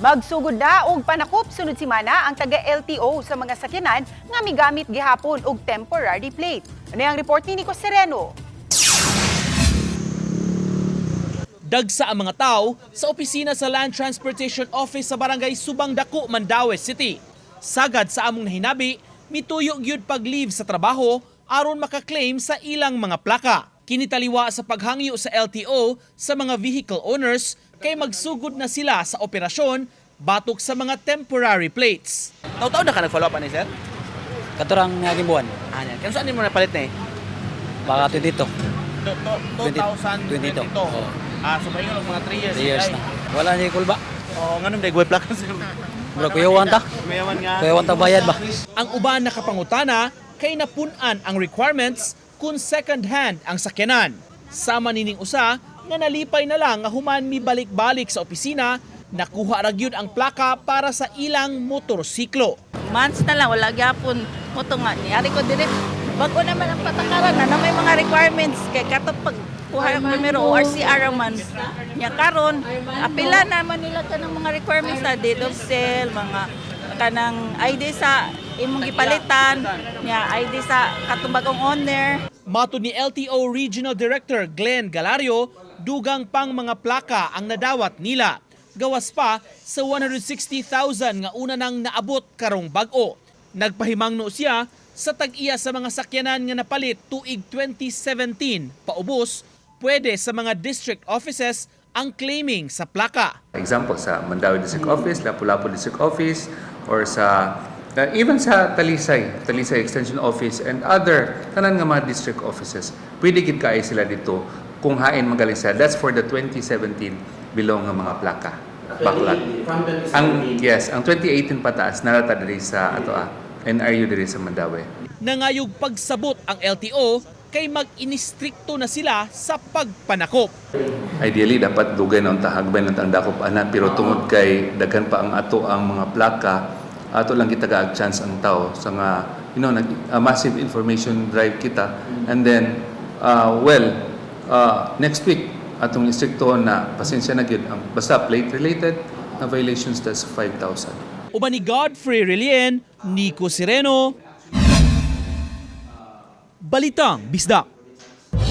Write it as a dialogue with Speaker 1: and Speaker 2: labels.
Speaker 1: Magsugod na og panakop sunod simana ang taga LTO sa mga sakyanan nga migamit gihapon og temporary plate. Ano ang report ni Nico Sereno?
Speaker 2: Dagsa ang mga tao sa opisina sa Land Transportation Office sa Barangay Subang Dako, Mandaue City. Sagad sa among nahinabi, mituyo gyud pag-leave sa trabaho aron makaklaim sa ilang mga plaka. Kinitaliwa sa paghangyo sa LTO sa mga vehicle owners kay magsugod na sila sa operasyon batok sa mga temporary plates.
Speaker 3: Taw-taw na ka nag-follow up ani sir?
Speaker 4: Katurang naging buwan.
Speaker 3: Ano? Kano saan mo napalit na eh?
Speaker 4: Baka 22.
Speaker 3: 2022.
Speaker 4: 22. Oo.
Speaker 3: Ah, so may mga 3 years.
Speaker 4: 3 years na. Wala niya kulba.
Speaker 3: Oh, nganong day gway plaka sir.
Speaker 4: Bro, kuyawan ta.
Speaker 3: Mayaman nga.
Speaker 4: Kuyawan ta bayad ba?
Speaker 2: Ang uban nakapangutana kay napunan ang requirements kung second hand ang sakyanan. Sama nining usa nga nalipay na lang nga human mi balik-balik sa opisina, nakuha ra gyud ang plaka para sa ilang motorsiklo.
Speaker 5: months na lang, wala gyapon mo to nga. Niyari ko dire, bago naman ang patakaran na, na may mga requirements. Kay katong pag kuha ng primero, RCR man. Nya karon apila naman nila ka ng mga requirements na deed of sale, mga kanang ID sa imong gipalitan, nya ID sa katumbagong owner.
Speaker 2: Mato ni LTO Regional Director Glenn Galario, dugang pang mga plaka ang nadawat nila. Gawas pa sa 160,000 nga una nang naabot karong bag-o. Nagpahimangno siya sa tag-iya sa mga sakyanan nga napalit tuig 2017 paubos pwede sa mga district offices ang claiming sa plaka.
Speaker 6: Example, sa Mandawi District Office, Lapu-Lapu District Office, or sa uh, even sa Talisay, Talisay Extension Office and other tanan nga mga district offices. Pwede gid kaay sila dito kung hain magaling sila. That's for the 2017 bilong nga mga plaka. Backlog. Ang yes, ang 2018 pataas narata diri sa ato ah, NRU diri sa Mandawi.
Speaker 2: Nangayog pagsabot ang LTO kay mag-inistrikto na sila sa pagpanakop.
Speaker 6: Ideally, dapat dugay na ang tahagbay ng ang dakop ana pero tungod kay daghan pa ang ato ang mga plaka ato lang kita gaag chance ang tao sa nga you know nag a massive information drive kita. And then uh, well uh, next week atong instrikto na pasensya na gyud ang basta plate related na violations that's 5,000
Speaker 2: Uban ni Godfrey Relien, Nico Sireno, Balitang Bisdak.